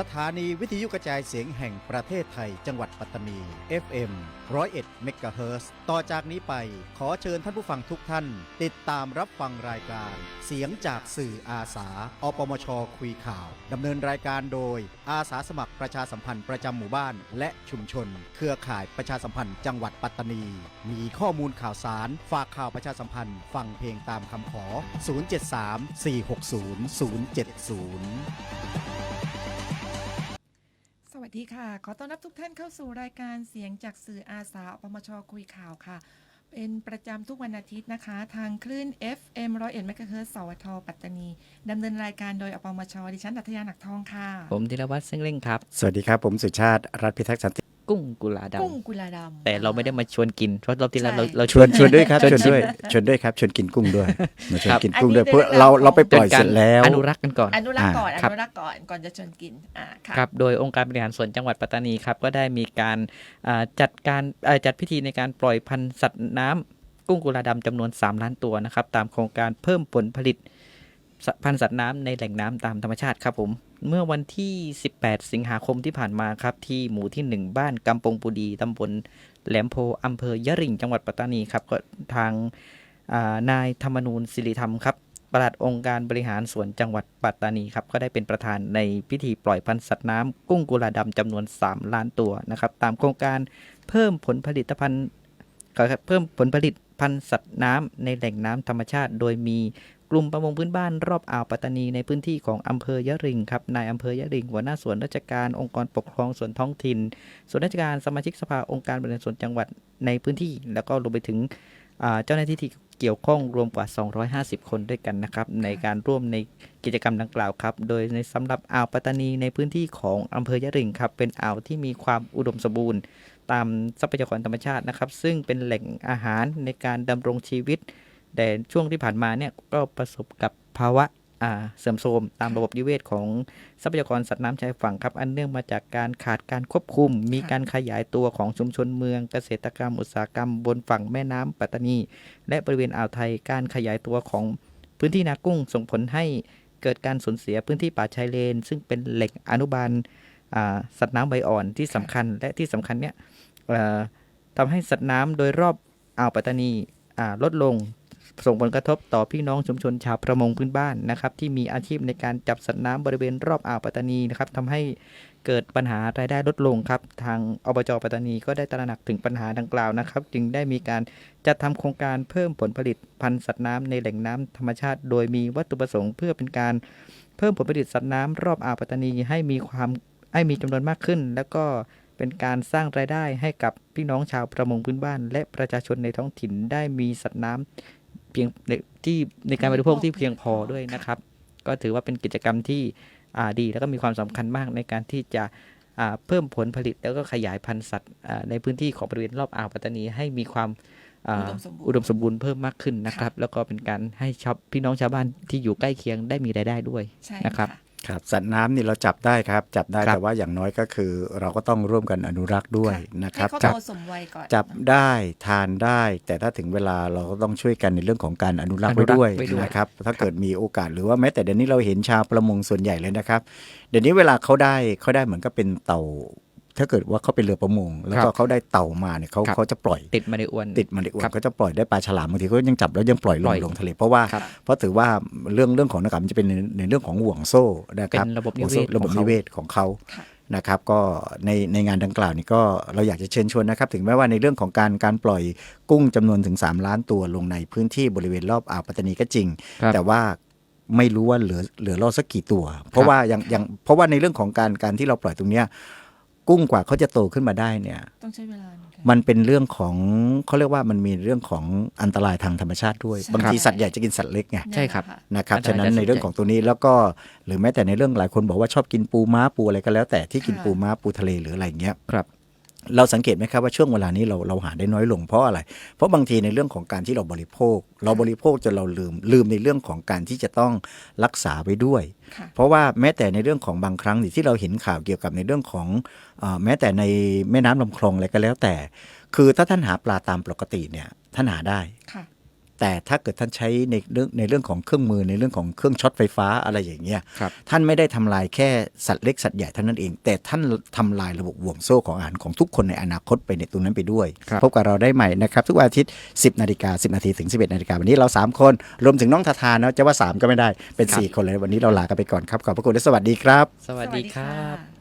สถานีวิทยุกระจายเสียงแห่งประเทศไทย จังหวัดปัตตานี FM 101เมกะเฮิรตซ์ต่อจากนี้ไปขอเชิญท่านผู้ฟังทุกท่าน ติดตามรับฟังรายการ เสียงจากสื่ออาสา อปมช คุยข่าว ดำเนินรายการโดย อาสาสมัครประชาสัมพันธ์ประจำหมู่บ้าน และชุมชน เครือข่ายประชาสัมพันธ์จังหวัดปัตตานี มีข้อมูลข่าวสาร ฝากข่าวประชาสัมพันธ์ฟังเพลงตามคำขอ 073 460 070ส วัสดีค่ะ ขอต้อนรับทุกท่านเข้าสู่รายการเสียงจากสื่ออาสาอปมชคุยข่าวค่ะ เป็นประจำทุกวันอาทิตย์นะคะ ทางคลื่น FM 101 MHz สวท ปัตตานี ดำเนินรายการโดยอปมชดิฉันดัทยาหนักทองค่ะ ผมธีรวัตรเส้งเร่งครับ สวัสดีครับ ผมสุชาติ รัฐพิทักษ์สันติ กุ้งกุลาดกุ้งกุลาดำำแต่เราไม่ได้มาชวนกินเพราะรอบที่แล้วเราใช่ เราชวนชวนด้วยครับชวนชวนด้วยชิมชวนด้วยครับชวนกินกุ้งด้วยมาชวนครับ กินกุ้งด้วยอันนี้เพื่อได้เวลาเราเราไปปจล่อยนกาเสร็จแล้ว อนุรักษ์กันก่อน อนุรักษ์ก่อนอ่าอครับ นุรักษ์ก่อน ก่อนจะชวนกิน อ่าค่ะ ครับ โดยองค์การบริหารส่วนจังหวัดปัตตานีครับ ก็ได้มีการอ่าจัดการเอ่อจัดพิธีในการปล่อยพันธุ์สัตว์น้ำกุ้งกุลาดำจำนวน 3 ล้านตัวนะครับ ตามโครงการเพิ่มผลผลิตส พันธุ์สัตว์น้ำในแหล่งน้ำตามธรรมชาติครับผม เมื่อวันที่ 18 สิงหาคมที่ผ่านมาครับที่หมู่ที่ 1 บ้านกำปงปุดีตำบลแหลมโพอำเภอยะริงจังหวัดปัตตานีครับก็ทางานายธรรมนูญศิริธรรมครับปลัดองค์การบริหารส่วนจังหวัดปัตตานีครับก็ได้เป็นประธานในพิธีปล่อยพันธุ์สัตว์น้ำกุ้งกุลาดำจำนวน 3 ล้านตัวนะครับตามโครงการเพิ่มผลผลิตภัณฑ์เพิ่มผลผลิตพันธุ์สัตว์น้ำในแหล่งน้ำธรรมชาติ โดยมีกลุ่มประมงพื้นบ้านรอบอ่าวปัตตานีในพื้นที่ของอำเภอยะริงครับนายอำเภอยะริงหัวหน้าส่วนราชการองค์กรปกครองส่วนท้องถิ่น ส่วนราชการสมาชิกสภาองค์การบริหารส่วนจังหวัดในพื้นที่ แล้วก็รวมไปถึงเจ้าหน้าที่ที่เกี่ยวข้องรวมกว่า 250 คนด้วยกันนะครับ ในการร่วมในกิจกรรมดังกล่าวครับ โดยในสำหรับอ่าวปัตตานีในพื้นที่ของอำเภอยะริงครับ เป็นอ่าวที่มีความอุดมสมบูรณ์ ตามทรัพยากรธรรมชาตินะครับ ซึ่งเป็นแหล่งอาหารในการดำรงชีวิต แต่ช่วงที่ผ่านมาเนี่ยก็ประสบกับภาวะอ่าเสื่อมโทรมตามระบบนิเวศของทรัพยากรสัตว์น้ำชายฝั่งครับ อันเนื่องมาจากการขาดการควบคุม มีการขยายตัวของชุมชนเมืองเกษตรกรรมอุตสาหกรรมบนฝั่งแม่น้ำปัตตานี และบริเวณอ่าวไทยการขยายตัวของพื้นที่นากุ้งส่งผลให้เกิดการสูญเสียพื้นที่ป่าชายเลน ซึ่งเป็นแหล่งอนุบาลอ่าสัตว์น้ำใบอ่อนที่สำคัญและที่สำคัญเนี่ยเอ่อทำให้สัตว์น้ำโดยรอบอ่าวปัตตานีอ่าลดลง ส่งผลกระทบต่อพี่น้องชุมชนชาวประมงพื้นบ้านนะครับ ที่มีอาชีพในการจับสัตว์น้ำบริเวณรอบอ่าวปัตตานีนะครับทำให้เกิดปัญหารายได้ลดลงครับ ทางอบจปัตตานีก็ได้ตระหนักถึงปัญหาดังกล่าวนะครับ จึงได้มีการจัดทำโครงการเพิ่มผลผลิตพันธุ์สัตว์น้ำในแหล่งน้ำธรรมชาติ โดยมีวัตถุประสงค์เพื่อเป็นการเพิ่มผลผลิตสัตว์น้ำรอบอ่าวปัตตานีให้มีความให้มีจำนวนมากขึ้น แล้วก็เป็นการสร้างรายได้ให้กับพี่น้องชาวประมงพื้นบ้าน และประชาชนในท้องถิ่นได้มีสัตว์น้ำ เพียงในที่ในการบริโภคที่เพียงพอด้วยนะครับ ก็ถือว่าเป็นกิจกรรมที่อ่าดีแล้วก็มีความสำคัญมากในการที่จะอ่าเพิ่มผลผลิตแล้วก็ขยายพันธุ์สัตว์อ่าในพื้นที่ของบริเวณรอบอ่าวปัตตานีให้มีความอ่าอุดมสมบูรณ์อุดมสมบูรณ์เพิ่มมากขึ้นนะครับ แล้วก็เป็นการให้ชาวพี่น้องชาวบ้านที่อยู่ใกล้เคียงได้มีรายได้ด้วยใช่นะครับ ครับสัตว์น้ำนี่เราจับได้ครับ จับได้ครับ แต่ว่าอย่างน้อยก็คือ เราก็ต้องร่วมกันอนุรักษ์ด้วยนะครับให้เขาจัโตสมวัยก่อนจับได้ทานได้ แต่ถ้าถึงเวลาเราก็ต้องช่วยกันในเรื่องของการอนุรักษ์ไว้ด้วยอนุรักษ์ไว้ด้วย นะครับถ้าเกิดมีโอกาสหรือว่าแม้แต่เดี๋ยวนี้เราเห็นชาวประมงส่วนใหญ่เลยนะครับ เดี๋ยวนี้เวลาเขาได้เขาได้เหมือนกับเป็นเต่า ถ้าเกิดว่าเขาเป็นเรือประมง แล้วก็เขาได้เต่ามาเนี่ยเขาครับเขาจะปล่อยติดมาในอวนติดมาในอวครันบเขาจะปล่อยได้ปลาฉลามบางทีเขายังจับแล้วยังปล่อยลปล่งอยลงทะเลเพราะว่าครับเพราะถือว่าเรื่องเรื่องของนักการมันจะเป็นในในเรื่องของห่วงโซ่นะครับเป็นระบบนิห่วงเวโซ่ศระบบของเขานิเวศของเขาค่ะนะครับก็ในในงานดังกล่าวนี้ก็เราอยากจะเชิญชวนนะครับ ถึงแม้ว่าในเรื่องของการการปล่อยกุ้งจำนวนถึง 3 ล้านตัวลงในพื้นที่บริเวณรอบอ่าวปัตตานีก็จริงครับแต่ว่าไม่รู้ว่าเหลือเหลือรอดสักกี่ตัว เพราะว่าอย่างอย่างเพราะว่าในเรื่องของการการที่เราปล่อยตรงเนี้ย กุ้งกว่าเขาจะโตขึ้นมาได้เนี่ย ต้องใช้เวลาเหมือนกัน มันเป็นเรื่องของเขาเรียกว่ามันมีเรื่องของอันตรายทางธรรมชาติด้วย ใช่ บางทีสัตว์ใหญ่จะกินสัตว์เล็กไงใช่ครับ เนี่ยแหละะ นะครับ อันตรายฉะนั้นในเรื่องของตัวนี้แล้วก็หรือแม้แต่ในเรื่องหลายคนบอกว่าชอบกินปูม้าปูอะไรก็แล้วแต่ที่กินค่ะ ปูม้าปูทะเลหรืออะไรอย่างเงี้ย ครับ เราสังเกตไหมครับว่าช่วงเวลานี้เราเราหาได้น้อยลงเพราะอะไร เพราะบางทีในเรื่องของการที่เราบริโภค เราบริโภคจนเราลืมลืมในเรื่องของการที่จะต้องรักษาไว้ด้วยค่ะเพราะว่าแม้แต่ในเรื่องของบางครั้งที่เราเห็นข่าวเกี่ยวกับในเรื่องของเออแม้แต่ในแม่น้ำลำคลองอะไรก็แล้วแต่ คือถ้าท่านหาปลาตามปกติเนี่ยท่านหาได้ค่ะ แแต่ถ้าเกิดท่านใช้ในเรื่องในเรื่องของเครื่องมือในเรื่องของเครื่องช็อตไฟฟ้าอะไรอย่างเงี้ยครับท่านไม่ได้ทำลายแค่สัตว์เล็กสัตว์ใหญ่เท่านั้นเอง แต่ท่านทำลายระบบห่วงโซ่ของอาหารของทุกคนในอนาคตไปในตรงนั้นไปด้วยครับพบกับเราได้ใหม่นะครับ ทุกวันอาทิตย์ 10นาฬิกา10นาทีถึง 11นาฬิกาวันนี้เรา 3 คน รวมถึงน้องทาทาเนาะจะว่า 3 ก็ไม่ได้เป็น 4 คนเลยวันนี้เราลากันไปก่อนครับขอบพระคุณและสวัสดีครับ สวัสดีครับสวัสดีค่ะ